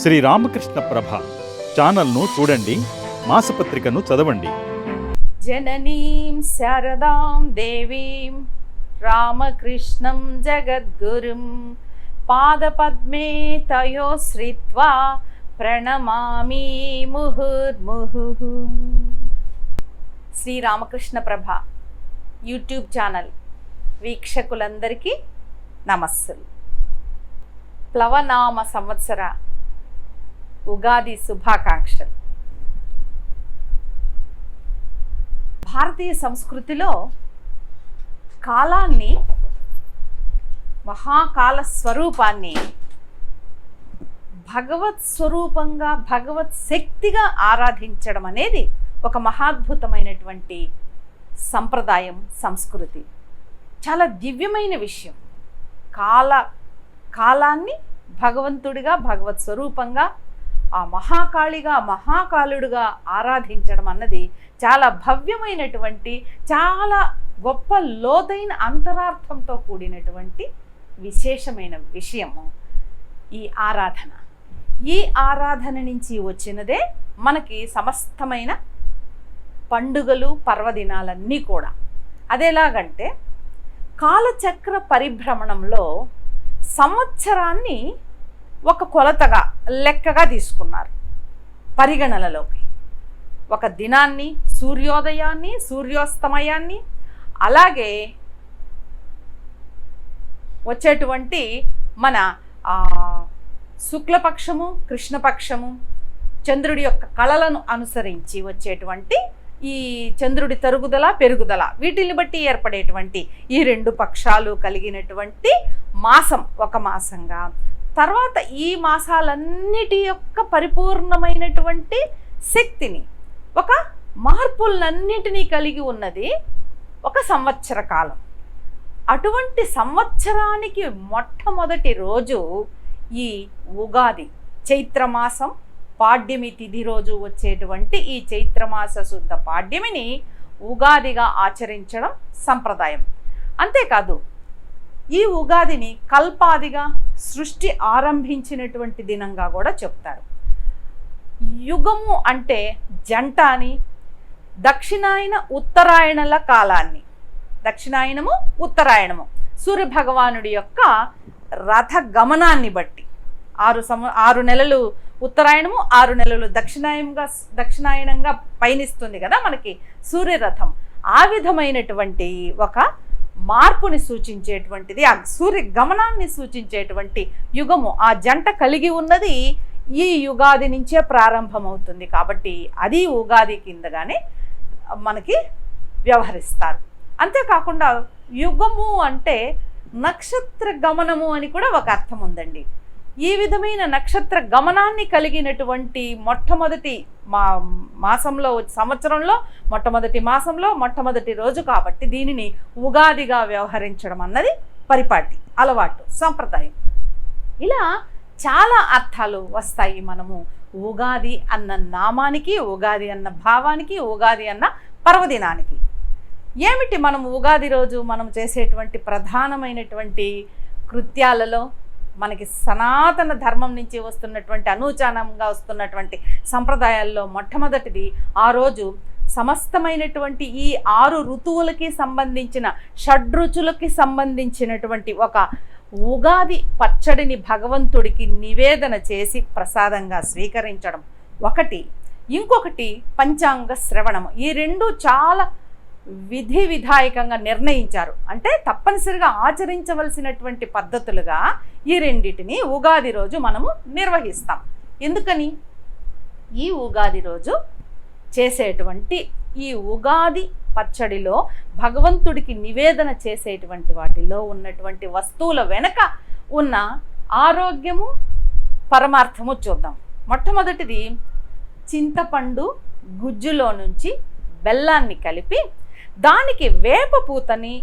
శ్రీ రామకృష్ణ ప్రభ ఛానల్ను చూడండి మాసపత్రికను చదవండి. జననీం శారదాం దేవీం రామకృష్ణం జగద్గురుం పాదపద్మే తయో శ్రిత్వా ప్రణమామి ముహుర్ముహు. శ్రీ రామకృష్ణ ప్రభ యూట్యూబ్ ఛానల్ వీక్షకులందరికీ నమస్సులు. ప్లవనామ సంవత్సర ఉగాది శుభాకాంక్షలు. భారతీయ సంస్కృతిలో కాలాన్ని మహాకాల స్వరూపాన్ని భగవత్ స్వరూపంగా భగవత్ శక్తిగా ఆరాధించడం అనేది ఒక మహాద్భుతమైనటువంటి సంప్రదాయం సంస్కృతి. చాలా దివ్యమైన విషయం. కాల కాలాన్ని భగవంతుడిగా భగవత్ స్వరూపంగా ఆ మహాకాళిగా మహాకాలుడుగా ఆరాధించడం అన్నది చాలా భవ్యమైనటువంటి చాలా గొప్ప లోతైన అంతరార్థంతో కూడినటువంటి విశేషమైన విషయము ఈ ఆరాధన. ఈ ఆరాధన నుంచి వచ్చినదే మనకి సమస్తమైన పండుగలు పర్వదినాలన్నీ కూడా. అదేలాగంటే కాలచక్ర పరిభ్రమణంలో సంవత్సరాన్ని ఒక కొలతగా లెక్కగా తీసుకున్నారు. పరిగణనలోకి. ఒక దినాన్ని సూర్యోదయాన్ని సూర్యోస్తమయాన్ని అలాగే వచ్చేటువంటి మన శుక్లపక్షము కృష్ణపక్షము చంద్రుడి యొక్క కళలను అనుసరించి వచ్చేటువంటి ఈ చంద్రుడి తరుగుదల పెరుగుదల వీటిని బట్టి ఏర్పడేటువంటి ఈ రెండు పక్షాలు కలిగినటువంటి మాసం ఒక మాసంగా తర్వాత ఈ మాసాలన్నిటి యొక్క పరిపూర్ణమైనటువంటి శక్తిని ఒక మార్పులన్నిటినీ కలిగి ఉన్నది ఒక సంవత్సర కాలం. అటువంటి సంవత్సరానికి మొట్టమొదటి రోజు ఈ ఉగాది చైత్రమాసం పాడ్యమి తిథి రోజు వచ్చేటువంటి ఈ చైత్రమాస శుద్ధ పాడ్యమిని ఉగాదిగా ఆచరించడం సంప్రదాయం. అంతేకాదు ఈ ఉగాదిని కల్పాదిగా సృష్టి ఆరంభించినటువంటి దినంగా కూడా చెప్తారు. యుగము అంటే జంట అని దక్షిణాయన ఉత్తరాయణల కాలాన్ని. దక్షిణాయనము ఉత్తరాయణము. సూర్య భగవానుడి యొక్క రథ గమనాన్ని బట్టి. ఆరు సమ ఆరు నెలలు ఉత్తరాయణము ఆరు నెలలు దక్షిణాయనంగా దక్షిణాయనంగా పయనిస్తుంది కదా మనకి సూర్యరథం. ఆ విధమైనటువంటి ఒక మార్పుని సూచించేటువంటిది ఆ సూర్య గమనాన్ని సూచించేటువంటి యుగము. ఆ జంట కలిగి ఉన్నది ఈ యుగాది నుంచే ప్రారంభమవుతుంది కాబట్టి అది ఉగాది కిందగానే మనకి వ్యవహరిస్తారు. అంతేకాకుండా యుగము అంటే నక్షత్ర గమనము అని కూడా ఒక అర్థం ఉందండి. ఈ విధమైన నక్షత్ర గమనాన్ని కలిగినటువంటి మొట్టమొదటి మా మాసంలో సంవత్సరంలో మొట్టమొదటి మాసంలో మొట్టమొదటి రోజు కాబట్టి దీనిని ఉగాదిగా వ్యవహరించడం అన్నది పరిపాటి అలవాటు సంప్రదాయం. ఇలా చాలా అర్థాలు వస్తాయి మనము. ఉగాది అన్న నామానికి ఉగాది అన్న భావానికి ఉగాది అన్న పర్వదినానికి. ఏమిటి మనం ఉగాది రోజు మనం చేసేటువంటి ప్రధానమైనటువంటి కృత్యాలలో మనకి సనాతన ధర్మం నుంచి వస్తున్నటువంటి అనూచానంగా వస్తున్నటువంటి సంప్రదాయాల్లో మొట్టమొదటిది ఆ రోజు సమస్తమైనటువంటి ఈ ఆరు ఋతువులకి సంబంధించిన షడ్రుచులకి సంబంధించినటువంటి ఒక ఉగాది పచ్చడిని భగవంతుడికి నివేదన చేసి ప్రసాదంగా స్వీకరించడం. ఒకటి ఇంకొకటి పంచాంగ శ్రవణం ఈ రెండు చాలా విధి విధాయకంగా నిర్ణయించారు. అంటే తప్పనిసరిగా ఆచరించవలసినటువంటి పద్ధతులుగా ఈ రెండింటిని ఉగాది రోజు మనము నిర్వహిస్తాం. ఎందుకని? ఈ ఉగాది రోజు చేసేటువంటి ఈ ఉగాది పచ్చడిలో భగవంతుడికి నివేదన చేసేటువంటి వాటిలో ఉన్నటువంటి వస్తువుల వెనక ఉన్న ఆరోగ్యము పరమార్థము చూద్దాం. మొట్టమొదటిది చింతపండు గుజ్జులో నుంచి బెల్లాన్ని కలిపి దానికి వేప పూతని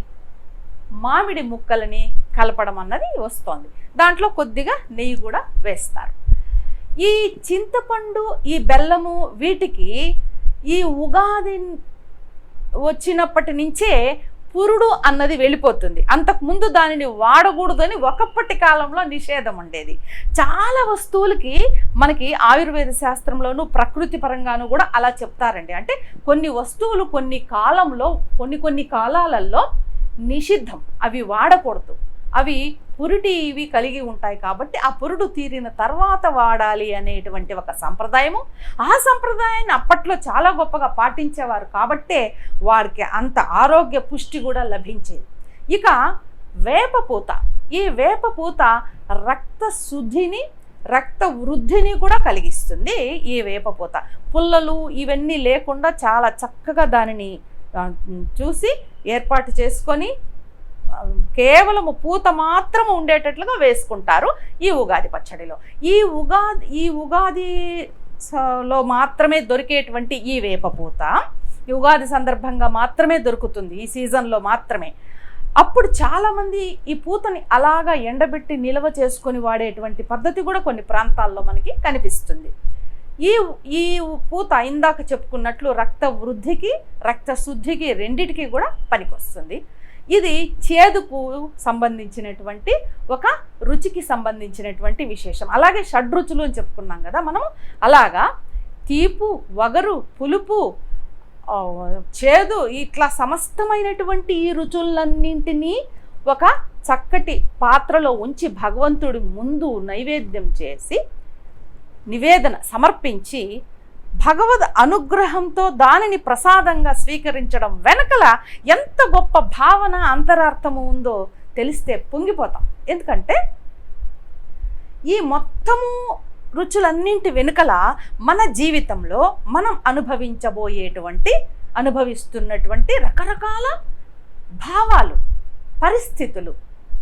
మామిడి ముక్కలని కలపడం అన్నది వస్తోంది. దాంట్లో కొద్దిగా నెయ్యి కూడా వేస్తారు. ఈ చింతపండు ఈ బెల్లము వీటికి ఈ ఉగాది వచ్చినప్పటి నుంచే పురుడు అన్నది వెళ్ళిపోతుంది. అంతకు ముందు దానిని వాడకూడదని ఒకప్పటి కాలంలో నిషేధం ఉండేది. చాలా వస్తువులకి మనకి ఆయుర్వేద శాస్త్రంలోనూ ప్రకృతి పరంగాను కూడా అలా చెప్తారండి. అంటే కొన్ని వస్తువులు కొన్ని కాలంలో కొన్ని కొన్ని కాలాలలో నిషిద్ధం. అవి వాడకూడదు. అవి పురుటి ఇవి కలిగి ఉంటాయి కాబట్టి ఆ పురుడు తీరిన తర్వాత వాడాలి అనేటువంటి ఒక సంప్రదాయము. ఆ సంప్రదాయాన్ని అప్పట్లో చాలా గొప్పగా పాటించేవారు కాబట్టే వారికి అంత ఆరోగ్య పుష్టి కూడా లభించేది. ఇక వేపపూత ఈ వేపపూత రక్త శుద్ధిని రక్త వృద్ధిని కూడా కలిగిస్తుంది ఈ వేపపూత పుల్లలు ఇవన్నీ లేకుండా చాలా చక్కగా దానిని చూసి ఏర్పాటు చేసుకొని కేవలము పూత మాత్రము ఉండేటట్లుగా వేసుకుంటారు ఈ ఉగాది పచ్చడిలో. ఈ ఉగాది ఈ ఉగాది లో మాత్రమే దొరికేటువంటి ఈ వేపపూత ఈ ఉగాది సందర్భంగా మాత్రమే దొరుకుతుంది ఈ సీజన్లో మాత్రమే. అప్పుడు చాలామంది ఈ పూతని అలాగా ఎండబెట్టి నిల్వ చేసుకొని వాడేటువంటి పద్ధతి కూడా కొన్ని ప్రాంతాల్లో మనకి కనిపిస్తుంది. ఈ ఈ పూత ఇందాక చెప్పుకున్నట్లు రక్త వృద్ధికి రక్త శుద్ధికి రెండిటికి కూడా పనికొస్తుంది. ఇది చేదుకు సంబంధించినటువంటి ఒక రుచికి సంబంధించినటువంటి విశేషం. అలాగే షడ్రుచులు అని చెప్పుకున్నాం కదా మనం అలాగా తీపు వగరు పులుపు చేదు ఇట్లా సమస్తమైనటువంటి ఈ రుచులన్నింటినీ ఒక చక్కటి పాత్రలో ఉంచి భగవంతుడి ముందు నైవేద్యం చేసి నివేదన సమర్పించి భగవద్ అనుగ్రహంతో దానిని ప్రసాదంగా స్వీకరించడం వెనకల ఎంత గొప్ప భావన అంతరార్థము ఉందో తెలిస్తే పొంగిపోతాం. ఎందుకంటే ఈ మొత్తము రుచులన్నింటి వెనుకల మన జీవితంలో మనం అనుభవించబోయేటువంటి అనుభవిస్తున్నటువంటి రకరకాల భావాలు పరిస్థితులు.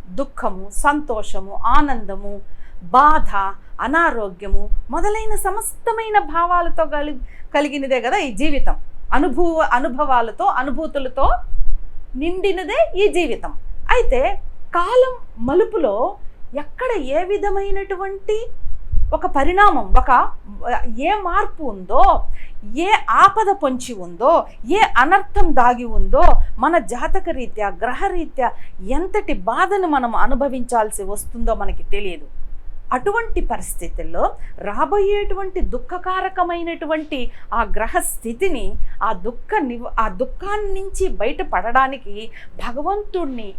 దుఃఖము సంతోషము ఆనందము బాధ అనారోగ్యము మొదలైన సమస్తమైన భావాలతో కలి కలిగినదే కదా ఈ జీవితం. అనుభవ అనుభవాలతో అనుభూతులతో నిండినదే ఈ జీవితం. అయితే కాలం మలుపులో ఎక్కడ ఏ విధమైనటువంటి ఒక పరిణామం ఒక ఏ మార్పు ఉందో ఏ ఆపద పొంచి ఉందో ఏ అనర్థం దాగి ఉందో మన జాతక రీత్యా గ్రహరీత్యా ఎంతటి బాధను మనం అనుభవించాల్సి వస్తుందో మనకి తెలియదు. అటువంటి పరిస్థితుల్లో రాబోయేటువంటి దుఃఖకారకమైనటువంటి ఆ గ్రహ స్థితిని ఆ దుఃఖ నివ ఆ దుఃఖాన్ని నుంచి బయటపడడానికి భగవంతుణ్ణి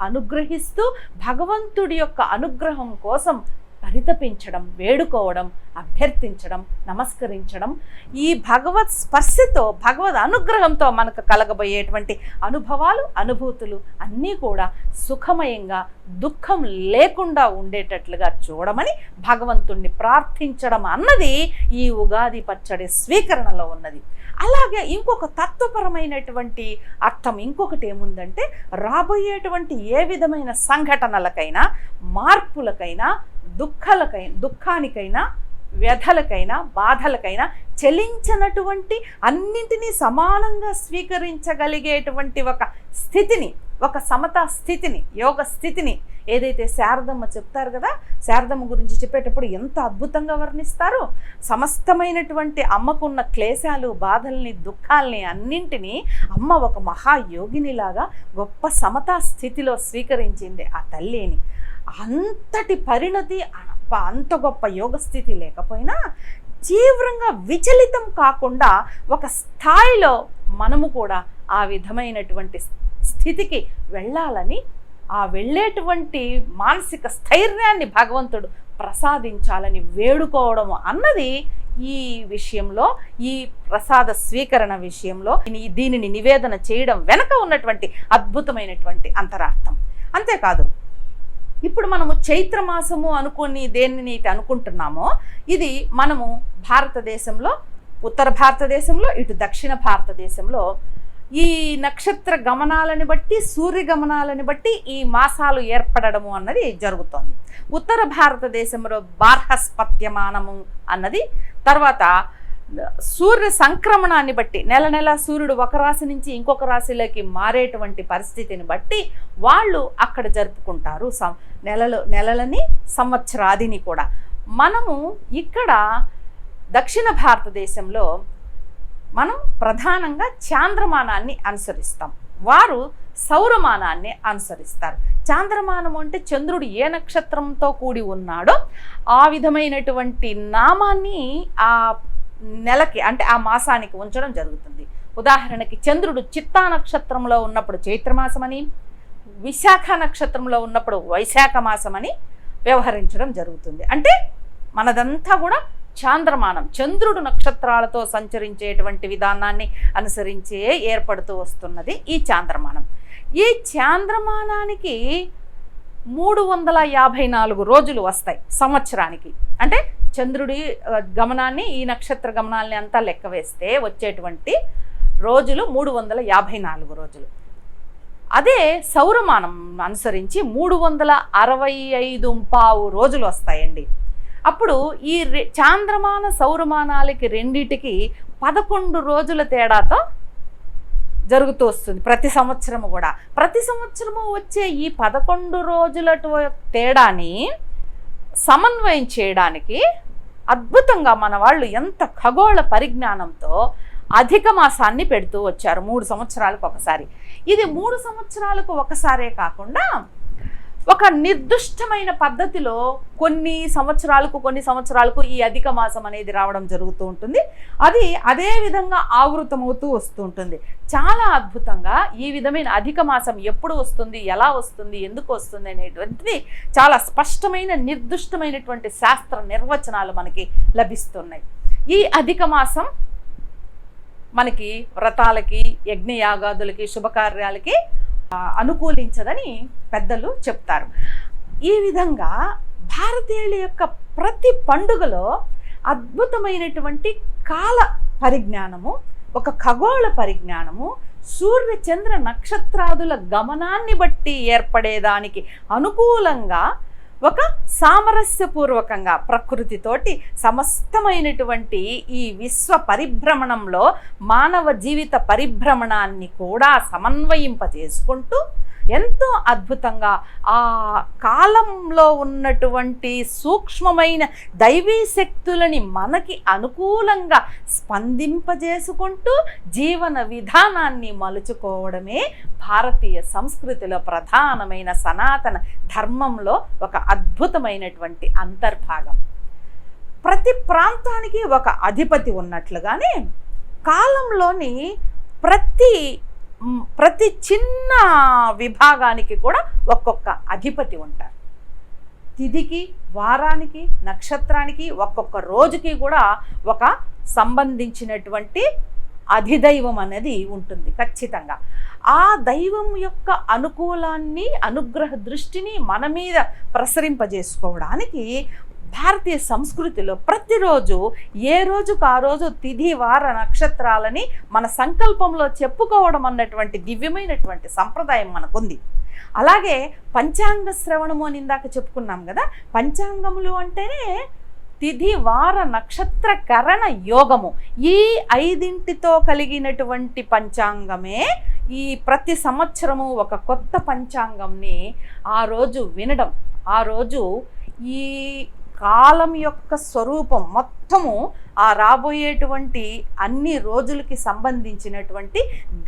అనుగ్రహిస్తూ భగవంతుడి యొక్క అనుగ్రహం కోసం పరితపించడం వేడుకోవడం అభ్యర్థించడం నమస్కరించడం ఈ భగవత్ స్పర్శతో భగవద్ అనుగ్రహంతో మనకు కలగబోయేటువంటి అనుభవాలు అనుభూతులు అన్నీ కూడా సుఖమయంగా దుఃఖం లేకుండా ఉండేటట్లుగా చూడమని భగవంతుణ్ణి ప్రార్థించడం అన్నది ఈ ఉగాది పచ్చడి స్వీకరణలో ఉన్నది. అలాగే ఇంకొక తత్వపరమైనటువంటి అర్థం ఇంకొకటి ఏముందంటే రాబోయేటువంటి ఏ విధమైన సంఘటనలకైనా మార్పులకైనా దుఃఖాలకైనా దుఃఖానికైనా వ్యధలకైనా బాధలకైనా చెలించినటువంటి అన్నింటినీ సమానంగా స్వీకరించగలిగేటువంటి ఒక స్థితిని ఒక సమతా స్థితిని యోగ స్థితిని ఏదైతే శారదమ్మ చెప్తారు కదా శారదమ్మ గురించి చెప్పేటప్పుడు ఎంత అద్భుతంగా వర్ణిస్తారో సమస్తమైనటువంటి అమ్మకున్న క్లేశాలు బాధల్ని దుఃఖాల్ని అన్నింటినీ అమ్మ ఒక మహాయోగినిలాగా గొప్ప సమతా స్థితిలో స్వీకరించింది ఆ తల్లిని. అంతటి పరిణతి గొప్ప అంత గొప్ప యోగ స్థితి లేకపోయినా తీవ్రంగా విచలితం కాకుండా ఒక స్థాయిలో మనము కూడా ఆ విధమైనటువంటి స్థితికి వెళ్ళాలని ఆ వెళ్ళేటువంటి మానసిక స్థైర్యాన్ని భగవంతుడు ప్రసాదించాలని వేడుకోవడం అన్నది ఈ విషయంలో ఈ ప్రసాద స్వీకరణ విషయంలో దీనిని నివేదన చేయడం వెనక ఉన్నటువంటి అద్భుతమైనటువంటి అంతరార్థం. అంతేకాదు ఇప్పుడు మనము చైత్ర మాసము అనుకుని దేనిని అనుకుంటున్నామో ఇది మనము భారతదేశంలో ఉత్తర భారతదేశంలో ఇటు దక్షిణ భారతదేశంలో ఈ నక్షత్ర గమనాలని బట్టి సూర్య గమనాలని బట్టి ఈ మాసాలు ఏర్పడము అన్నది జరుగుతోంది. ఉత్తర భారతదేశంలో బార్హస్పత్యమానము అన్నది తర్వాత సూర్య సంక్రమణాన్ని బట్టి నెల నెల సూర్యుడు ఒక రాశి నుంచి ఇంకొక రాశిలోకి మారేటువంటి పరిస్థితిని బట్టి వాళ్ళు అక్కడ జరుపుకుంటారు. నెలలు నెలలని సంవత్సరాదిని కూడా. మనము ఇక్కడ దక్షిణ భారతదేశంలో మనం ప్రధానంగా చాంద్రమానాన్ని అనుసరిస్తాం. వారు సౌరమానాన్ని అనుసరిస్తారు. చాంద్రమానం అంటే చంద్రుడు ఏ నక్షత్రంతో కూడి ఉన్నాడో ఆ విధమైనటువంటి నామాన్ని ఆ నెలకి అంటే ఆ మాసానికి ఉంచడం జరుగుతుంది. ఉదాహరణకి చంద్రుడు చిత్తా నక్షత్రంలో ఉన్నప్పుడు చైత్రమాసమని విశాఖ నక్షత్రంలో ఉన్నప్పుడు వైశాఖ అని వ్యవహరించడం జరుగుతుంది. అంటే మనదంతా కూడా చాంద్రమానం చంద్రుడు నక్షత్రాలతో సంచరించేటువంటి విధానాన్ని అనుసరించే ఏర్పడుతూ వస్తున్నది ఈ చాంద్రమానం. ఈ చాంద్రమానానికి మూడు వందల యాభై నాలుగు రోజులు వస్తాయి సంవత్సరానికి. అంటే చంద్రుడి గమనాన్ని ఈ నక్షత్ర గమనాల్ని అంతా లెక్క వేస్తే వచ్చేటువంటి రోజులు మూడు వందల యాభై నాలుగు రోజులు. అదే సౌరమానం అనుసరించి మూడు వందల అరవై ఐదు పావు రోజులు వస్తాయండి. అప్పుడు ఈ చాంద్రమాన సౌరమానాలకి రెండిటికి పదకొండు రోజుల తేడాతో జరుగుతూ వస్తుంది ప్రతి సంవత్సరము కూడా. ప్రతి సంవత్సరము వచ్చే ఈ పదకొండు రోజుల తేడాని సమన్వయం చేయడానికి అద్భుతంగా మన వాళ్ళు ఎంత ఖగోళ పరిజ్ఞానంతో అధిక మాసాన్ని పెడుతూ వచ్చారు మూడు సంవత్సరాలకు ఒకసారి. ఇది మూడు సంవత్సరాలకు ఒకసారే కాకుండా ఒక నిర్దిష్టమైన పద్ధతిలో కొన్ని సంవత్సరాలకు కొన్ని సంవత్సరాలకు ఈ అధిక మాసం అనేది రావడం జరుగుతూ ఉంటుంది. అది అదే విధంగా ఆవృతమవుతూ వస్తూ ఉంటుంది. చాలా అద్భుతంగా ఈ విధమైన అధిక మాసం ఎప్పుడు వస్తుంది ఎలా వస్తుంది ఎందుకు వస్తుంది అనేటువంటిది చాలా స్పష్టమైన నిర్దిష్టమైనటువంటి శాస్త్ర నిర్వచనాలు మనకి లభిస్తున్నాయి. ఈ అధిక మాసం మనకి వ్రతాలకి యజ్ఞయాగాదులకి శుభకార్యాలకి అనుకూలించదని పెద్దలు చెప్తారు. ఈ విధంగా భారతీయుల యొక్క ప్రతి పండుగలో అద్భుతమైనటువంటి కాల పరిజ్ఞానము ఒక ఖగోళ పరిజ్ఞానము సూర్య చంద్ర నక్షత్రాదుల గమనాన్ని బట్టి ఏర్పడేదానికి అనుకూలంగా ఒక సామరస్యపూర్వకంగా ప్రకృతితోటి సమస్తమైనటువంటి ఈ విశ్వ పరిభ్రమణంలో మానవ జీవిత పరిభ్రమణాన్ని కూడా సమన్వయింపజేసుకుంటూ ఎంతో అద్భుతంగా ఆ కాలంలో ఉన్నటువంటి సూక్ష్మమైన దైవీ శక్తులని మనకి అనుకూలంగా స్పందింపజేసుకుంటూ జీవన విధానాన్ని మలుచుకోవడమే భారతీయ సంస్కృతిలో ప్రధానమైన సనాతన ధర్మంలో ఒక అద్భుతమైనటువంటి అంతర్భాగం. ప్రతి ప్రాంతానికి ఒక అధిపతి ఉన్నట్లుగానే కాలంలోని ప్రతి ప్రతి చిన్న విభాగానికి కూడా ఒక్కొక్క అధిపతి ఉంటారు. తిథికి వారానికి నక్షత్రానికి ఒక్కొక్క రోజుకి కూడా ఒక సంబంధించినటువంటి అధిదైవం అనేది ఉంటుంది ఖచ్చితంగా. ఆ దైవం యొక్క అనుకూలాన్ని అనుగ్రహ దృష్టిని మన మీద ప్రసరింపజేసుకోవడానికి భారతీయ సంస్కృతిలో ప్రతిరోజు ఏ రోజుకు ఆ రోజు తిథి వార నక్షత్రాలని మన సంకల్పంలో చెప్పుకోవడం అన్నటువంటి దివ్యమైనటువంటి సంప్రదాయం మనకుంది. అలాగే పంచాంగ శ్రవణము అని ఇందాక చెప్పుకున్నాం కదా పంచాంగములు అంటేనే తిథి వార నక్షత్ర కరణ యోగము. ఈ ఐదింటితో కలిగినటువంటి పంచాంగమే ఈ ప్రతి సంవత్సరము ఒక కొత్త పంచాంగంని ఆ రోజు వినడం. ఆ రోజు ఈ కాలం యొక్క స్వరూపం మొత్తము ఆ రాబోయేటువంటి అన్ని రోజులకి సంబంధించినటువంటి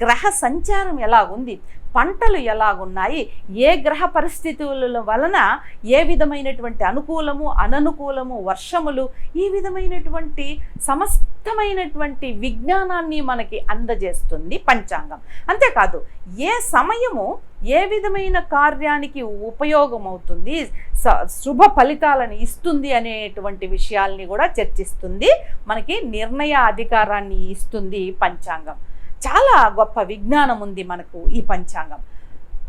గ్రహ సంచారం ఎలా ఉంది పంటలు ఎలాగున్నాయి? ఏ గ్రహ పరిస్థితుల వలన ఏ విధమైనటువంటి అనుకూలము అననుకూలము వర్షములు ఈ విధమైనటువంటి సమస్తమైనటువంటి విజ్ఞానాన్ని మనకి అందజేస్తుంది పంచాంగం. అంతేకాదు ఏ సమయము ఏ విధమైన కార్యానికి ఉపయోగమవుతుంది? స- శుభ ఫలితాలను ఇస్తుంది అనేటువంటి విషయాల్ని కూడా చర్చిస్తుంది. మనకి నిర్ణయ అధికారాన్ని ఇస్తుంది పంచాంగం. చాలా గొప్ప విజ్ఞానం ఉంది మనకు ఈ పంచాంగం.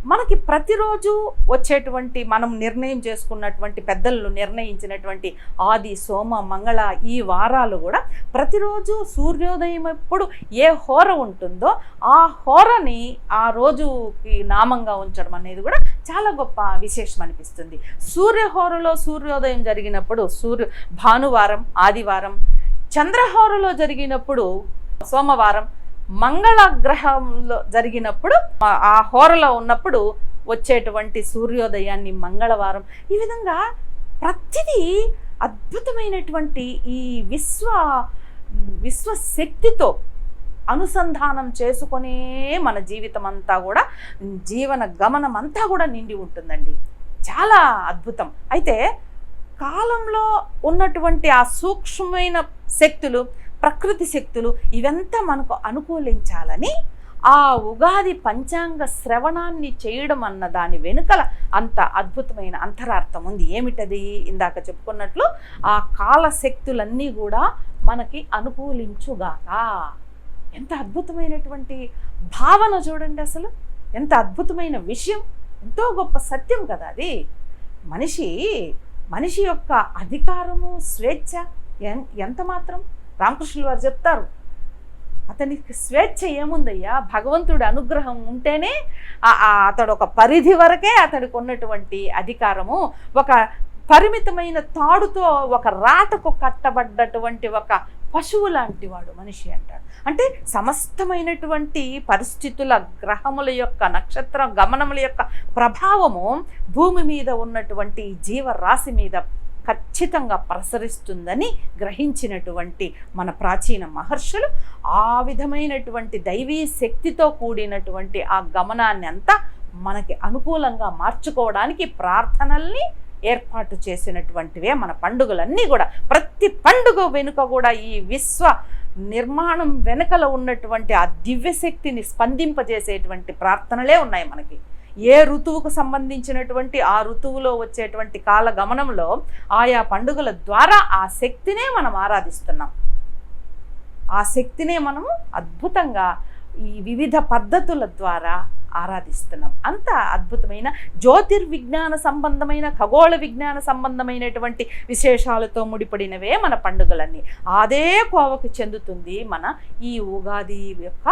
మనకి ప్రతిరోజు వచ్చేటువంటి మనం నిర్ణయం చేసుకున్నటువంటి పెద్దలు నిర్ణయించినటువంటి ఆది సోమ మంగళ ఈ వారాలు కూడా ప్రతిరోజు సూర్యోదయం ఎప్పుడు ఏ హోర ఉంటుందో ఆ హోరని ఆ రోజుకి నామంగా ఉంచడం అనేది కూడా చాలా గొప్ప విశేషం అనిపిస్తుంది. సూర్యహోరలో సూర్యోదయం జరిగినప్పుడు సూర్య భానువారం ఆదివారం చంద్రహోరలో జరిగినప్పుడు సోమవారం మంగళ గ్రహంలో జరిగినప్పుడు ఆ- ఆ హోరలో ఉన్నప్పుడు వచ్చేటువంటి సూర్యోదయాన్ని మంగళవారం. ఈ విధంగా ప్రతిదీ అద్భుతమైనటువంటి ఈ విశ్వ విశ్వశక్తితో అనుసంధానం చేసుకునే మన జీవితం అంతా కూడా జీవన గమనం అంతా కూడా నిండి ఉంటుందండి. చాలా అద్భుతం. అయితే కాలంలో ఉన్నటువంటి ఆ సూక్ష్మమైన శక్తులు ప్రకృతి శక్తులు ఇవంతా మనకు అనుకూలించాలని ఆ ఉగాది పంచాంగ శ్రవణాన్ని చేయడం అన్న దాని వెనుకల అంత అద్భుతమైన అంతరార్థం ఉంది. ఏమిటది? ఇందాక చెప్పుకున్నట్లు ఆ కాల శక్తులన్నీ కూడా మనకి అనుకూలించుగాక. ఎంత అద్భుతమైనటువంటి భావన చూడండి అసలు. ఎంత అద్భుతమైన విషయం. ఎంతో గొప్ప సత్యం కదా అది. మనిషి మనిషి యొక్క అధికారము స్వేచ్ఛ ఎంత మాత్రం? రామకృష్ణులు వారు చెప్తారు అతనికి స్వేచ్ఛ ఏముందయ్యా? భగవంతుడి అనుగ్రహం ఉంటేనే ఆ- అతడు ఒక పరిధి వరకే అతడికి ఉన్నటువంటి అధికారము. ఒక పరిమితమైన తాడుతో ఒక రాతకు కట్టబడ్డటువంటి ఒక పశువు లాంటి వాడు మనిషి అంటాడు. అంటే సమస్తమైనటువంటి పరిస్థితుల గ్రహముల యొక్క నక్షత్ర గమనముల యొక్క ప్రభావము భూమి మీద ఉన్నటువంటి జీవరాశి మీద ఖచ్చితంగా ప్రసరిస్తుందని గ్రహించినటువంటి మన ప్రాచీన మహర్షులు ఆ విధమైనటువంటి దైవీ శక్తితో కూడినటువంటి ఆ గమనాన్ని అంతా మనకి అనుకూలంగా మార్చుకోవడానికి ప్రార్థనల్ని ఏర్పాటు చేసినటువంటివే మన పండుగలన్నీ కూడా. ప్రతి పండుగ వెనుక కూడా ఈ విశ్వ నిర్మాణం వెనుకల ఉన్నటువంటి ఆ దివ్యశక్తిని స్పందింపజేసేటువంటి ప్రార్థనలే ఉన్నాయి మనకి. ఏ ఋతువుకు సంబంధించినటువంటి ఆ ఋతువులో వచ్చేటువంటి కాల గమనంలో ఆయా పండుగల ద్వారా ఆ శక్తినే మనం ఆరాధిస్తున్నాం. ఆ శక్తినే మనము అద్భుతంగా ఈ వివిధ పద్ధతుల ద్వారా ఆరాధిస్తున్నాం. అంత అద్భుతమైన జ్యోతిర్విజ్ఞాన సంబంధమైన ఖగోళ విజ్ఞాన సంబంధమైనటువంటి విశేషాలతో ముడిపడినవే మన పండుగలన్నీ. అదే కోవకు చెందుతుంది మన ఈ ఉగాది యొక్క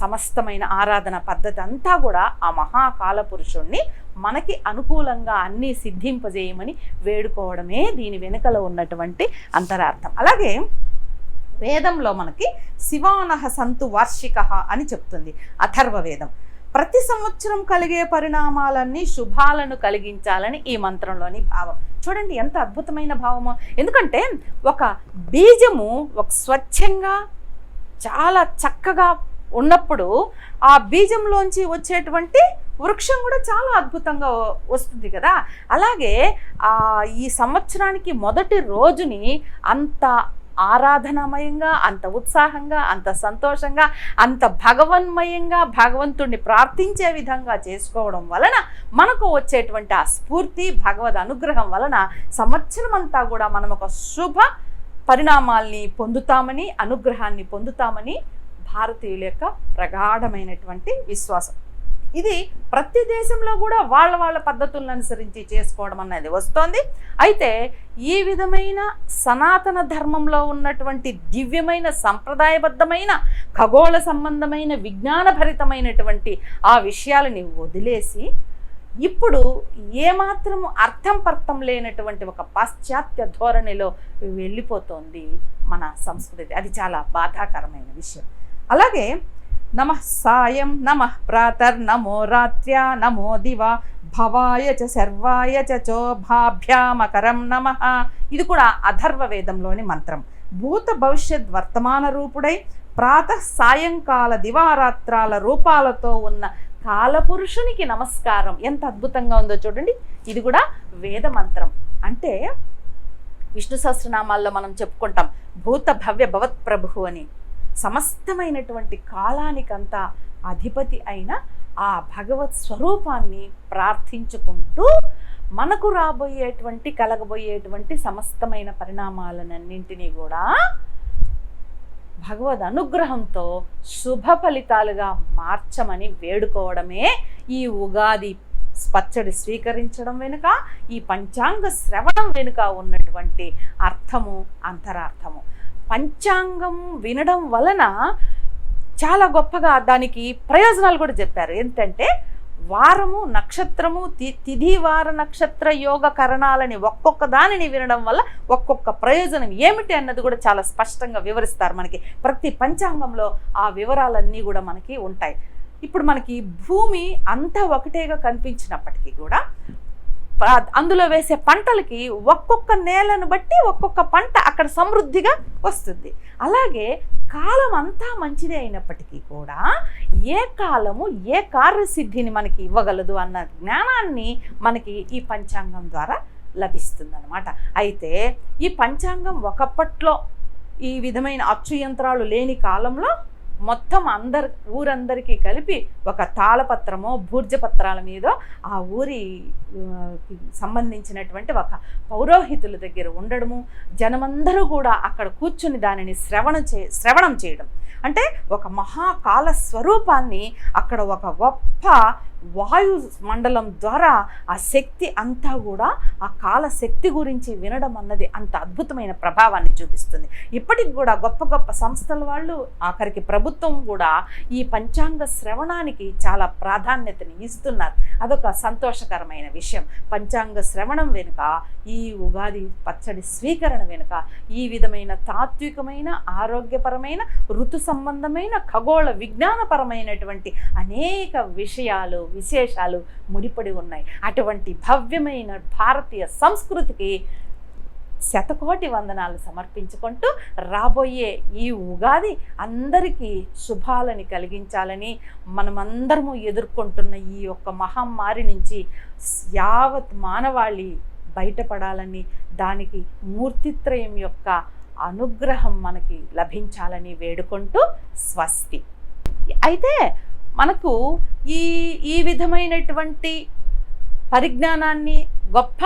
సమస్తమైన ఆరాధన పద్ధతి అంతా కూడా ఆ మహాకాల పురుషుణ్ణి మనకి అనుకూలంగా అన్నీ సిద్ధింపజేయమని వేడుకోవడమే దీని వెనుకలో ఉన్నటువంటి అంతరార్థం. అలాగే వేదంలో మనకి శివానహ సంతు వార్షిక అని చెప్తుంది అథర్వ వేదం. ప్రతి సంవత్సరం కలిగే పరిణామాలన్నీ శుభాలను కలిగించాలని ఈ మంత్రంలోని భావం. చూడండి ఎంత అద్భుతమైన భావము. ఎందుకంటే ఒక బీజము ఒక స్వచ్ఛంగా చాలా చక్కగా ఉన్నప్పుడు ఆ బీజంలోంచి వచ్చేటువంటి వృక్షం కూడా చాలా అద్భుతంగా వస్తుంది కదా. అలాగే ఈ సంవత్సరానికి మొదటి రోజుని అంత ఆరాధనామయంగా అంత ఉత్సాహంగా అంత సంతోషంగా అంత భగవన్మయంగా భగవంతుణ్ణి ప్రార్థించే విధంగా చేసుకోవడం వలన మనకు వచ్చేటువంటి ఆ స్ఫూర్తి భగవద్ అనుగ్రహం వలన సంవత్సరం అంతా కూడా మనం ఒక శుభ పరిణామాల్ని పొందుతామని అనుగ్రహాన్ని పొందుతామని భారతీయుల యొక్క ప్రగాఢమైనటువంటి విశ్వాసం. ఇది ప్రతి దేశంలో కూడా వాళ్ళ వాళ్ళ పద్ధతులను అనుసరించి చేసుకోవడం అనేది వస్తోంది. అయితే ఈ విధమైన సనాతన ధర్మంలో ఉన్నటువంటి దివ్యమైన సంప్రదాయబద్ధమైన ఖగోళ సంబంధమైన విజ్ఞానభరితమైనటువంటి ఆ విషయాలని వదిలేసి ఇప్పుడు ఏమాత్రము అర్థం పర్థం లేనటువంటి ఒక పాశ్చాత్య ధోరణిలో వెళ్ళిపోతోంది మన సంస్కృతి. అది చాలా బాధాకరమైన విషయం. అలాగే నమ సాయం నమ ప్రాతర్ నమో రాత్ర్యా నమో దివ భవాయ చ శర్వాయ చ చోభాభ్యామకరం నమ. ఇది కూడా అథర్వ వేదంలోని మంత్రం. భూత భవిష్యత్ వర్తమాన రూపుడై ప్రాతః సాయంకాల దివారాత్రాల రూపాలతో ఉన్న కాలపురుషునికి నమస్కారం. ఎంత అద్భుతంగా ఉందో చూడండి. ఇది కూడా వేద మంత్రం అంటే విష్ణు సహస్రనామాల్లో మనం చెప్పుకుంటాం భూత భవ్య భవత్ ప్రభు అని. సమస్తమైనటువంటి కాలానికంతా అధిపతి అయిన ఆ భగవత్ స్వరూపాన్ని ప్రార్థించుకుంటూ మనకు రాబోయేటువంటి కలగబోయేటువంటి సమస్తమైన పరిణామాలన్నింటినీ కూడా భగవద్ అనుగ్రహంతో శుభ ఫలితాలుగా మార్చమని వేడుకోవడమే ఈ ఉగాది పచ్చడి స్వీకరించడం వెనుక ఈ పంచాంగ శ్రవణం వెనుక ఉన్నటువంటి అర్థము అంతరార్థము. పంచాంగం వినడం వలన చాలా గొప్పగా దానికి ప్రయోజనాలు కూడా చెప్పారు. ఏంటంటే వారము నక్షత్రము తి తిథి వార నక్షత్ర యోగ కరణాలని ఒక్కొక్క దానిని వినడం వల్ల ఒక్కొక్క ప్రయోజనం ఏమిటి అన్నది కూడా చాలా స్పష్టంగా వివరిస్తారు మనకి. ప్రతి పంచాంగంలో ఆ వివరాలన్నీ కూడా మనకి ఉంటాయి. ఇప్పుడు మనకి భూమి అంతా ఒకటేగా కనిపించినప్పటికీ కూడా అందులో వేసే పంటలకి ఒక్కొక్క నేలను బట్టి ఒక్కొక్క పంట అక్కడ సమృద్ధిగా వస్తుంది. అలాగే కాలం అంతా మంచిదే అయినప్పటికీ కూడా ఏ కాలము ఏ కార్యసిద్ధిని మనకి ఇవ్వగలదు అన్న జ్ఞానాన్ని మనకి ఈ పంచాంగం ద్వారా లభిస్తుందన్నమాట. అయితే ఈ పంచాంగం ఒకప్పట్లో ఈ విధమైన అచ్చు యంత్రాలు లేని కాలంలో మొత్తం అందరు ఊరందరికీ కలిపి ఒక తాళపత్రమో భూర్జపత్రాల మీద ఆ ఊరి సంబంధించినటువంటి ఒక పౌరోహితుల దగ్గర ఉండడము జనమందరూ కూడా అక్కడ కూర్చుని దానిని శ్రవణం చే శ్రవణం చేయడం. అంటే ఒక మహాకాల స్వరూపాన్ని అక్కడ ఒక గొప్ప వాయు మండలం ద్వారా ఆ శక్తి అంతా కూడా ఆ కాల శక్తి గురించి వినడం అన్నది అంత అద్భుతమైన ప్రభావాన్ని చూపిస్తుంది. ఇప్పటికి కూడా గొప్ప గొప్ప సంస్థల వాళ్ళు ఆఖరికి ప్రభుత్వం కూడా ఈ పంచాంగ శ్రవణానికి చాలా ప్రాధాన్యతని ఇస్తున్నారు. అదొక సంతోషకరమైన విషయం. పంచాంగ శ్రవణం వెనుక ఈ ఉగాది పచ్చడి స్వీకరణ వెనుక ఈ విధమైన తాత్వికమైన ఆరోగ్యపరమైన ఋతు సంబంధమైన ఖగోళ విజ్ఞానపరమైనటువంటి అనేక విషయాలు విశేషాలు ముడిపడి ఉన్నాయి. అటువంటి భవ్యమైన భారతీయ సంస్కృతికి శతకోటి వందనాలు సమర్పించుకుంటూ రాబోయే ఈ ఉగాది అందరికీ శుభాలని కలిగించాలని మనమందరము ఎదుర్కొంటున్న ఈ యొక్క మహమ్మారి నుంచి యావత్ మానవాళి బయటపడాలని దానికి మూర్తిత్రయం యొక్క అనుగ్రహం మనకి లభించాలని వేడుకుంటూ స్వస్తి. అయితే మనకు ఈ ఈ విధమైనటువంటి పరిజ్ఞానాన్ని గొప్ప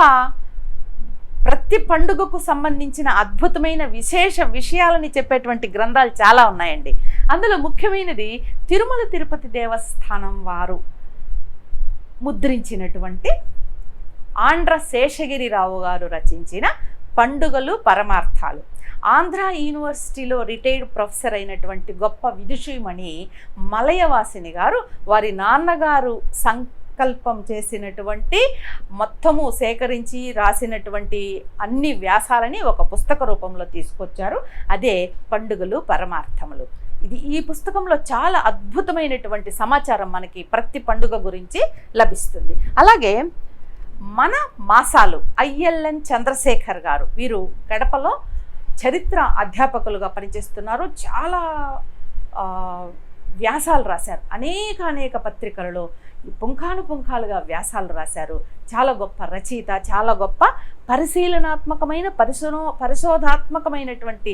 ప్రతి పండుగకు సంబంధించిన అద్భుతమైన విశేష విషయాలని చెప్పేటువంటి గ్రంథాలు చాలా ఉన్నాయండి. అందులో ముఖ్యమైనది తిరుమల తిరుపతి దేవస్థానం వారు ముద్రించినటువంటి ఆంధ్ర శేషగిరిరావు గారు రచించిన పండుగలు పరమార్థాలు. ఆంధ్ర యూనివర్సిటీలో రిటైర్డ్ ప్రొఫెసర్ అయినటువంటి గొప్ప విదుషీమణి మలయవాసిని గారు వారి నాన్నగారు సంకల్పం చేసినటువంటి మొత్తము సేకరించి రాసినటువంటి అన్ని వ్యాసాలని ఒక పుస్తక రూపంలో తీసుకొచ్చారు. అదే పండుగలు పరమార్థములు. ఇది ఈ పుస్తకంలో చాలా అద్భుతమైనటువంటి సమాచారం మనకి ప్రతి పండుగ గురించి లభిస్తుంది. అలాగే మన మాసాలు ఐఎల్ఎన్ చంద్రశేఖర్ గారు వీరు గడపలో చరిత్ర అధ్యాపకులుగా పనిచేస్తున్నారు. చాలా వ్యాసాలు రాశారు. అనేక అనేక పత్రికలలో పుంఖాను పుంఖాలుగా వ్యాసాలు రాశారు. చాలా గొప్ప రచయిత చాలా గొప్ప పరిశీలనాత్మకమైన పరిశోధ పరిశోధాత్మకమైనటువంటి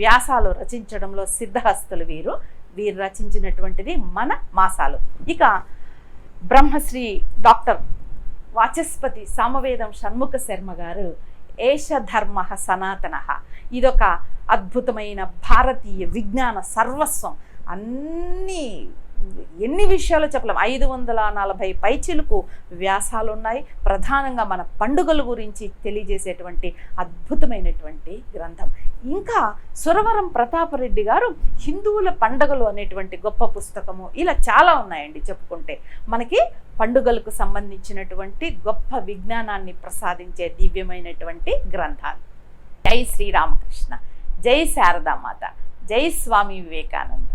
వ్యాసాలు రచించడంలో సిద్ధహస్తులు వీరు. వీరు రచించినటువంటిది మన మాసాలు. ఇక బ్రహ్మశ్రీ డాక్టర్ వాచస్పతి సామవేదం షణ్ముఖ శర్మ గారు ఏషధర్మ సనాతన. ఇదొక అద్భుతమైన భారతీయ విజ్ఞాన సర్వస్వం. అన్ని ఎన్ని విషయాలు చెప్పలేం. ఐదు వందల నలభై పైచిలకు వ్యాసాలు ఉన్నాయి ప్రధానంగా మన పండుగల గురించి తెలియజేసేటువంటి అద్భుతమైనటువంటి గ్రంథం. ఇంకా సురవరం ప్రతాపరెడ్డి గారు హిందువుల పండుగలు అనేటువంటి గొప్ప పుస్తకము ఇలా చాలా ఉన్నాయండి చెప్పుకుంటే. మనకి పండుగలకు సంబంధించినటువంటి గొప్ప విజ్ఞానాన్ని ప్రసాదించే దివ్యమైనటువంటి గ్రంథాలు. జై శ్రీరామకృష్ణ జై శారదామాత జై స్వామి వివేకానంద.